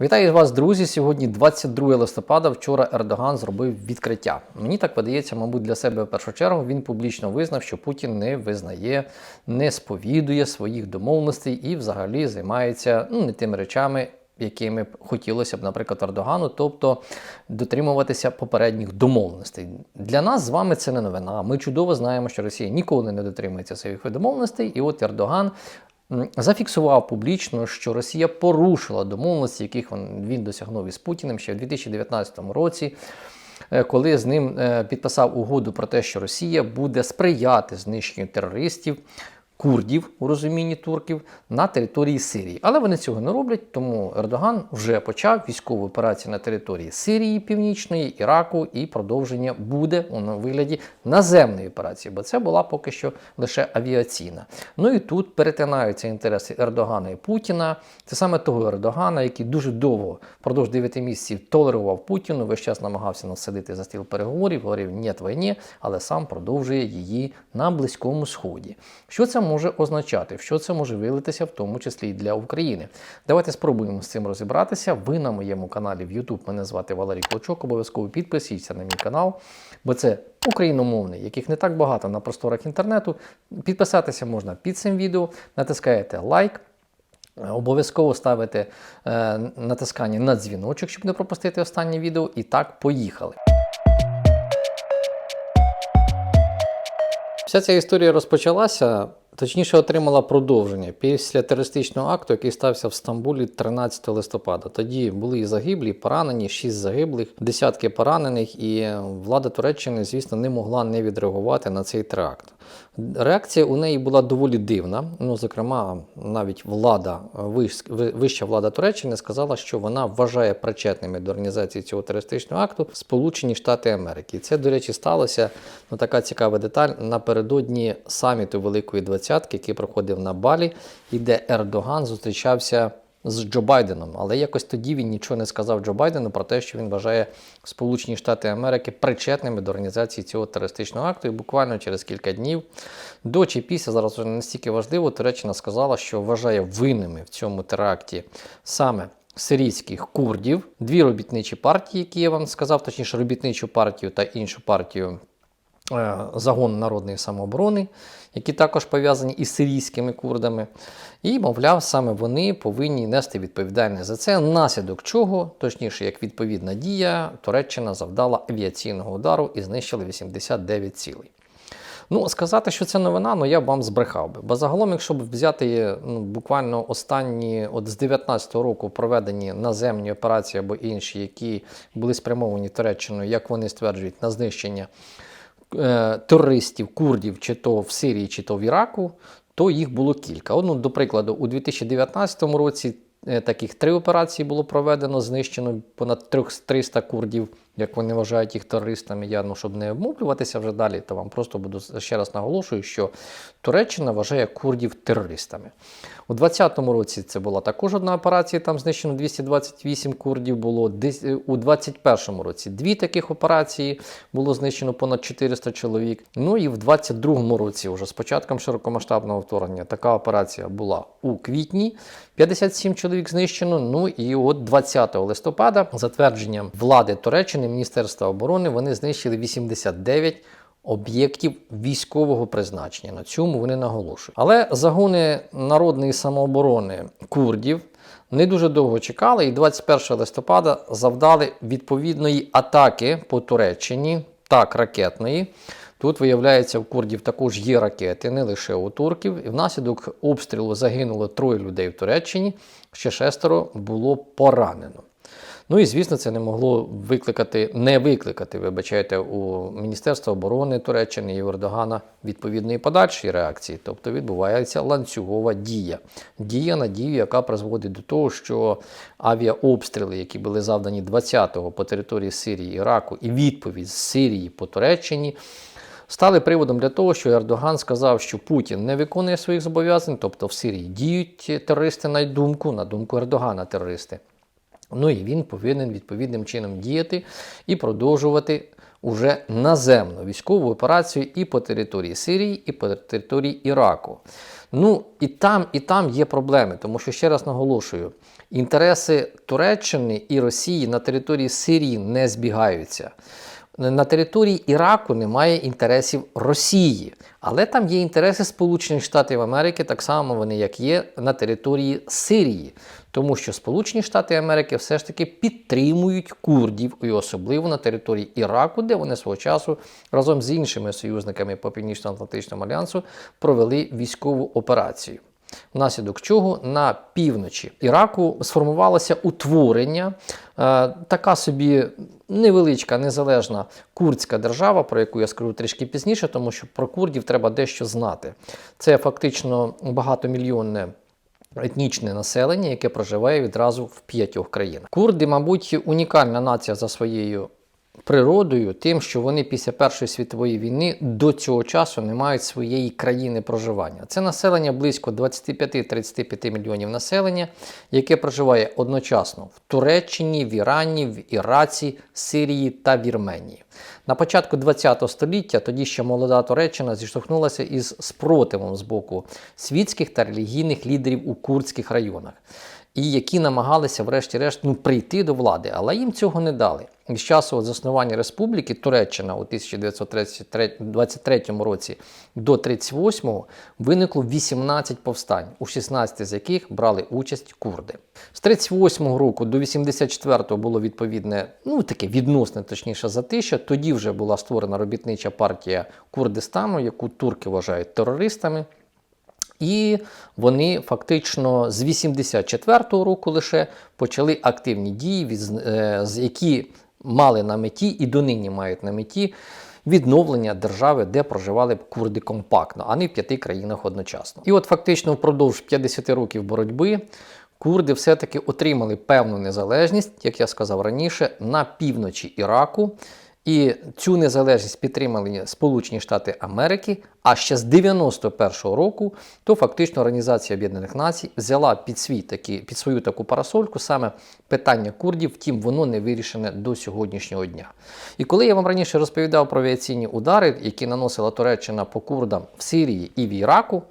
Вітаю вас, друзі. Сьогодні 22 листопада. Вчора Ердоган зробив відкриття. Мені так видається, мабуть, для себе в першу чергу він публічно визнав, що Путін не визнає, не сповідує своїх домовленостей і взагалі займається ну, не тими речами. Якими б хотілося б, наприклад, Ердогану, тобто дотримуватися попередніх домовленостей. Для нас з вами це не новина. Ми чудово знаємо, що Росія ніколи не дотримується своїх домовленостей, і от Ердоган зафіксував публічно, що Росія порушила домовленості, яких він, досягнув із Путіним ще в 2019 році. е, Коли з ним е, підписав угоду про те, що Росія буде сприяти знищенню терористів, курдів у розумінні турків на території Сирії. Але вони цього не роблять, тому Ердоган вже почав військову операцію на території Сирії Північної, Іраку і продовження буде у вигляді наземної операції, бо це була поки що лише авіаційна. Ну і тут перетинаються інтереси Ердогана і Путіна. Це саме того Ердогана, який дуже довго, впродовж 9 місяців, толерував Путіну, весь час намагався насадити за стіл переговорів, говорив «нєт війні, але сам продовжує її на Близькому Сході. Що це може означати? Що це може вилитися, в тому числі і для України? Давайте спробуємо з цим розібратися. Ви на моєму каналі в YouTube. Мене звати Валерій Клочок. Обов'язково підпишіться на мій канал, бо це україномовний, яких не так багато на просторах інтернету. Підписатися можна під цим відео, натискаєте лайк. Обов'язково ставите е, натискання на дзвіночок, щоб не пропустити останнє відео. І так, поїхали. Вся ця історія розпочалася, точніше, отримала продовження після терористичного акту, який стався в Стамбулі 13 листопада. Тоді були і загиблі, і поранені, 6 загиблих, десятки поранених, і влада Туреччини, звісно, не могла не відреагувати на цей теракт. Реакція у неї була доволі дивна. Ну, зокрема, навіть влада, вища влада Туреччини сказала, що вона вважає причетними до організації цього терористичного акту Сполучені Штати Америки. Це, до речі, сталося ну, така цікава деталь напередодні саміту Великої Двадцятки, який проходив на Балі, і де Ердоган зустрічався з Джо Байденом. Але якось тоді він нічого не сказав Джо Байдену про те, що він вважає Сполучені Штати Америки причетними до організації цього терористичного акту. І буквально через кілька днів до чи після зараз вже настільки важливо, Туреччина сказала, що вважає винними в цьому теракті саме. Сирійських курдів, дві робітничі партії, які я вам сказав, точніше робітничу партію та іншу партію Загон народної самооборони, які також пов'язані із сирійськими курдами. І, мовляв, саме вони повинні нести відповідальність за це, наслідок чого, точніше, як відповідна дія, Туреччина завдала авіаційного удару і знищила 89 цілей. Ну, сказати, що це новина, ну я б вам збрехав би. Бо загалом, якщо б взяти ну, буквально останні, от з 19-го року проведені наземні операції або інші, які були спрямовані Туреччиною, як вони стверджують, на знищення е, терористів, курдів, чи то в Сирії, чи то в Іраку, то їх було кілька. От, ну, до прикладу, у 2019 році е, таких три операції було проведено, знищено понад 300 курдів, як вони вважають їх терористами. Я, ну, щоб не обмовлюватися вже далі, то вам просто буду ще раз наголошую, що Туреччина вважає курдів терористами. У 2020 році це була також одна операція, там знищено 228 курдів було. Е, У 2021 році дві таких операції було знищено понад 400 чоловік. Ну і в 2022 році, вже з початком широкомасштабного вторгнення, така операція була у квітні. 57 чоловік знищено. Ну і от 20 листопада, за твердженням влади Туреччини, Міністерства оборони, вони знищили 89 об'єктів військового призначення. На цьому вони наголошують. Але загони народної самооборони курдів не дуже довго чекали, і 21 листопада завдали відповідної атаки по Туреччині, так, ракетної. Тут, виявляється, в курдів також є ракети, не лише у турків. І внаслідок обстрілу загинуло троє людей в Туреччині, ще шестеро було поранено. Ну і звісно, це не могло викликати, не викликати, вибачайте, у Міністерства оборони Туреччини і Ердогана відповідної подальшої реакції. Тобто відбувається ланцюгова дія. Дія на дію, яка призводить до того, що авіаобстріли, які були завдані 20-го по території Сирії, Іраку, і відповідь з Сирії по Туреччині. Стали приводом для того, що Ердоган сказав, що Путін не виконує своїх зобов'язань, тобто в Сирії діють терористи на думку, на думку Ердогана терористи. Ну і він повинен відповідним чином діяти і продовжувати уже наземну військову операцію і по території Сирії, і по території Іраку. Ну і там, і там є проблеми, тому що ще раз наголошую: інтереси Туреччини і Росії на території Сирії не збігаються. На території Іраку немає інтересів Росії, але там є інтереси Сполучених Штатів Америки, так само вони, як є на території Сирії, тому що Сполучені Штати Америки все ж таки підтримують курдів, і особливо на території Іраку, де вони свого часу разом з іншими союзниками по Північно-Атлантичному альянсу провели військову операцію. Внаслідок чого на півночі Іраку сформувалося утворення, е, така собі невеличка незалежна курдська держава, про яку я скажу трішки пізніше, тому що про курдів треба дещо знати. Це фактично багатомільйонне. Етнічне населення, яке проживає відразу в п'ятьох країнах. Курди, мабуть, унікальна нація за своєю природою, тим, що вони після Першої світової війни до цього часу не мають своєї країни проживання. Це населення близько 25-35 мільйонів населення, яке проживає одночасно в Туреччині, в Ірані, в Іраці, Сирії та Вірменії. На початку ХХ століття тоді ще молода Туреччина зіштовхнулася із спротивом з боку світських та релігійних лідерів у курдських районах і які намагалися, врешті-решт, ну, прийти до влади, але їм цього не дали. І з часу заснування республіки Туреччина у 1923 році до 38-го виникло 18 повстань, у 16 з яких брали участь курди. З 38-го року до 84-го було відповідне, ну таке відносне, точніше, затища. Тоді вже була створена робітнича партія Курдистану, яку турки вважають терористами. І вони фактично з 84-го року лише почали активні дії, е, які мали на меті і донині мають на меті відновлення держави, де проживали б курди компактно, а не в п'яти країнах одночасно. І от фактично впродовж 50 років боротьби. Курди все-таки отримали певну незалежність, як я сказав раніше, на півночі Іраку. І цю незалежність підтримали Сполучені Штати Америки. А ще з 91-го року то фактично Організація Об'єднаних Націй взяла під свій такі, під свою таку парасольку саме питання курдів, втім воно не вирішене до сьогоднішнього дня. І коли я вам раніше розповідав про авіаційні удари, які наносила Туреччина по курдам в Сирії і в Іраку.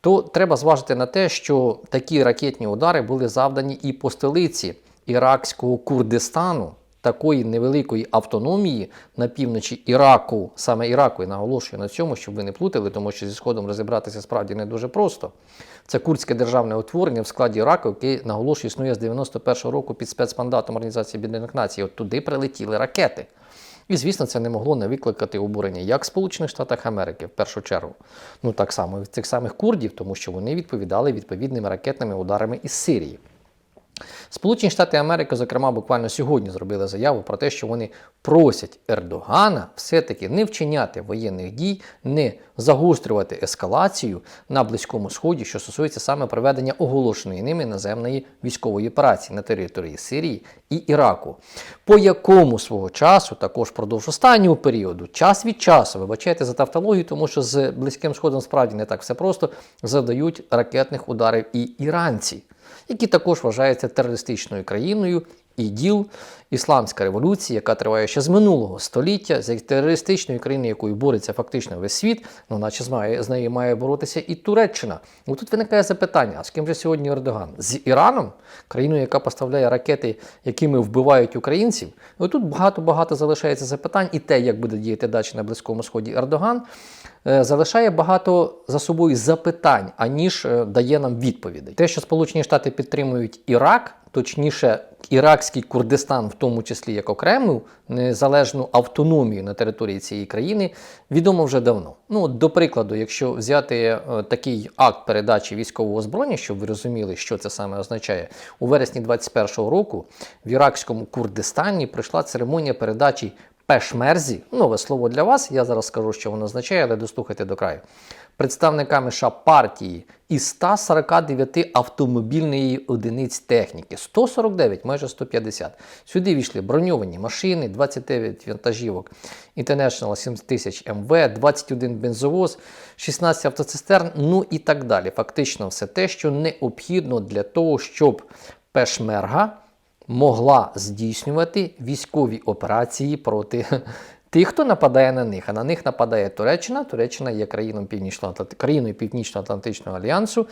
То треба зважити на те, що такі ракетні удари були завдані і по столиці іракського Курдистану, такої невеликої автономії на півночі Іраку, саме Іраку, і наголошую на цьому, щоб ви не плутали, тому що зі сходом розібратися справді не дуже просто. Це курдське державне утворення в складі Іраку, яке наголошую існує з 91-го року під спецмандатом Організації Об'єднаних Націй. От туди прилетіли ракети. І, звісно, це не могло не викликати обурення як в Сполучених Штатах Америки в першу чергу. Ну так само і в цих самих курдів, тому що вони відповідали відповідними ракетними ударами із Сирії. Сполучені Штати Америки, зокрема, буквально сьогодні зробили заяву про те, що вони просять Ердогана все-таки не вчиняти воєнних дій, не загострювати ескалацію на Близькому Сході, що стосується саме проведення оголошеної ними наземної військової операції на території Сирії і Іраку, по якому свого часу, також впродовж останнього періоду, час від часу, вибачайте за тавтологію, тому що з Близьким Сходом справді не так все просто задають ракетних ударів і іранці які також вважаються терористичною країною. І діл Ісламська революція, яка триває ще з минулого століття, з терористичною країною, якою бореться фактично весь світ, ну наче з нею має боротися і Туреччина. Ну тут виникає запитання: а з ким же сьогодні Ердоган? З Іраном, країною, яка поставляє ракети, якими вбивають українців. Ну тут багато-багато залишається запитань, і те, як буде діяти далі на Близькому Сході Ердоган. Е, залишає багато за собою запитань, аніж е, дає нам відповідей. Те, що Сполучені Штати підтримують Ірак, точніше, іракський Курдистан, в тому числі як окрему незалежну автономію на території цієї країни, відомо вже давно. Ну, до прикладу, якщо взяти е, такий акт передачі військового озброєння, щоб ви розуміли, що це саме означає, у вересні 2021 року в іракському Курдистані прийшла церемонія передачі пешмерзі, нове слово для вас, я зараз скажу, що воно означає, але дослухайте до краю. Представниками США партії із 149 автомобільної одиниць техніки, 149, майже 150. Сюди війшли броньовані машини, 29 вантажівок International 7000 МВ, 21 бензовоз, 16 автоцистерн, ну і так далі. Фактично, все те, що необхідно для того, щоб пешмерга могла здійснювати військові операції проти тих, хто нападає на них, а на них нападає Туреччина. Туреччина є країною Північно країною Північно-Атлантичного альянсу,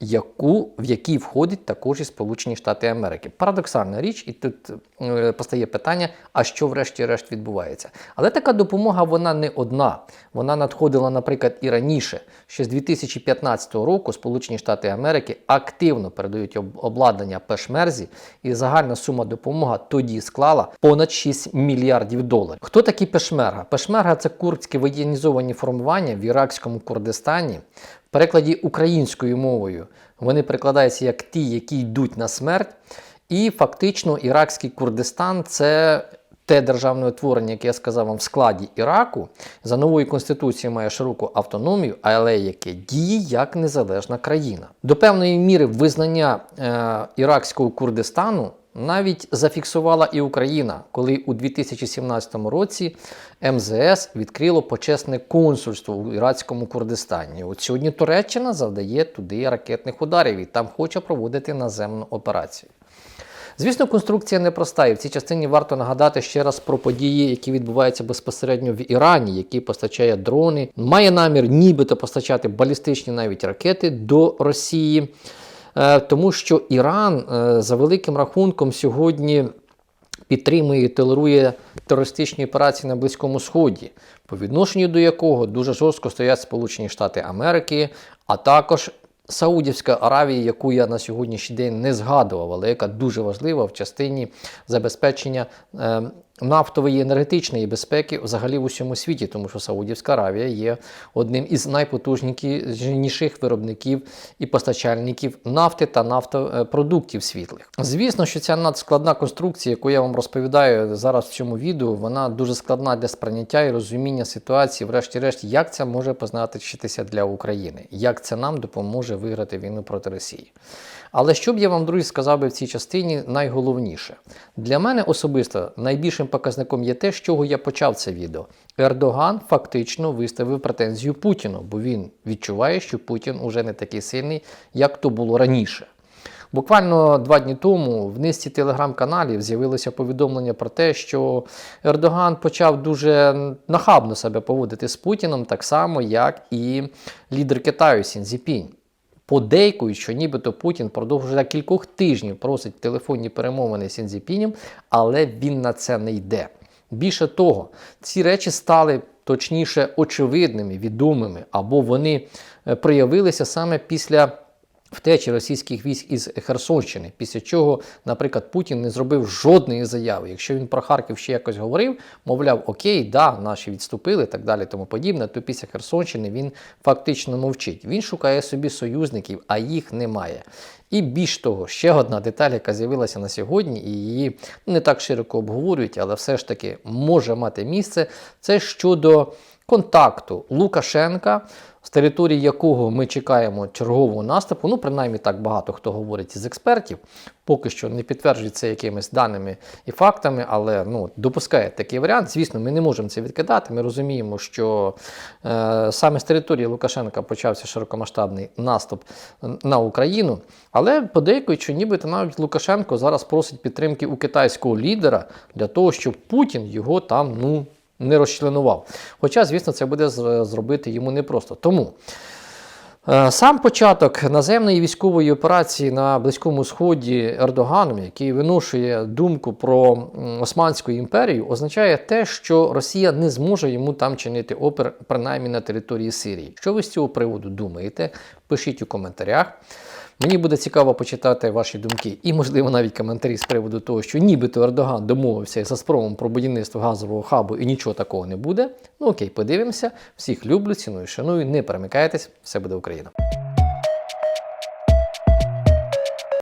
яку, в якій входять також і Сполучені Штати Америки. Парадоксальна річ, і тут е, постає питання: а що врешті-решт відбувається? Але така допомога вона не одна. Вона надходила, наприклад, і раніше. Ще з 2015 року Сполучені Штати Америки активно передають обладнання Пешмерзі, і загальна сума допомоги тоді склала понад 6 мільярдів доларів. Хто такі Пешмерга? Пешмерга це курдські воєнізовані формування в іракському Курдистані. Перекладі українською мовою вони перекладаються як ті, які йдуть на смерть. І фактично іракський Курдистан це те державне утворення, яке я сказав вам в складі Іраку, за новою конституцією має широку автономію, але яке діє як незалежна країна. До певної міри визнання е, іракського Курдистану навіть зафіксувала і Україна, коли у 2017 році МЗС відкрило почесне консульство у ірацькому Курдистані. От сьогодні Туреччина завдає туди ракетних ударів і там хоче проводити наземну операцію. Звісно, конструкція непроста, і в цій частині варто нагадати ще раз про події, які відбуваються безпосередньо в Ірані, який постачає дрони, має намір нібито постачати балістичні навіть ракети до Росії. Е, Тому що Іран е, за великим рахунком сьогодні підтримує і толерує терористичні операції на Близькому Сході, по відношенню до якого дуже жорстко стоять Сполучені Штати Америки, а також Саудівська Аравія, яку я на сьогоднішній день не згадував, але яка дуже важлива в частині забезпечення е, нафтової енергетичної безпеки взагалі в усьому світі, тому що Саудівська Аравія є одним із найпотужніших виробників і постачальників нафти та нафтопродуктів світлих. Звісно, що ця надскладна конструкція, яку я вам розповідаю зараз в цьому відео, вона дуже складна для сприйняття і розуміння ситуації, врешті-решт, як це може позначитися для України, як це нам допоможе виграти війну проти Росії. Але що б я вам, друзі, сказав би в цій частині найголовніше. Для мене особисто найбільшим показником є те, з чого я почав це відео. Ердоган фактично виставив претензію Путіну, бо він відчуває, що Путін уже не такий сильний, як то було раніше. Буквально два дні тому в низці телеграм-каналів з'явилося повідомлення про те, що Ердоган почав дуже нахабно себе поводити з Путіном, так само, як і лідер Китаю Сінзіпінь. Подейкують, що нібито Путін продовжує кількох тижнів просить телефонні перемовини з Сінзіпінім, але він на це не йде. Більше того, ці речі стали точніше очевидними, відомими, або вони е, проявилися саме після втечі російських військ із Херсонщини, після чого, наприклад, Путін не зробив жодної заяви. Якщо він про Харків ще якось говорив, мовляв, окей, да, наші відступили, так далі, тому подібне, то після Херсонщини він фактично мовчить. Він шукає собі союзників, а їх немає. І більш того, ще одна деталь, яка з'явилася на сьогодні, і її не так широко обговорюють, але все ж таки може мати місце. Це щодо контакту Лукашенка, з території якого ми чекаємо чергового наступу. Ну, принаймні так багато хто говорить із експертів. Поки що не підтверджується якимись даними і фактами, але ну, допускає такий варіант. Звісно, ми не можемо це відкидати. Ми розуміємо, що е, саме з території Лукашенка почався широкомасштабний наступ на Україну. Але подейкують, що нібито навіть Лукашенко зараз просить підтримки у китайського лідера для того, щоб Путін його там ну, не розчленував. Хоча, звісно, це буде зробити йому непросто. Тому. Е, Сам початок наземної військової операції на Близькому Сході Ердоганом, який виношує думку про Османську імперію, означає те, що Росія не зможе йому там чинити опір, принаймні на території Сирії. Що ви з цього приводу думаєте? Пишіть у коментарях. Мені буде цікаво почитати ваші думки і, можливо, навіть коментарі з приводу того, що нібито Ердоган домовився із Газпромом про будівництво газового хабу і нічого такого не буде. Ну окей, подивимося. Всіх люблю, ціную, шаную, не перемикайтесь, все буде Україна.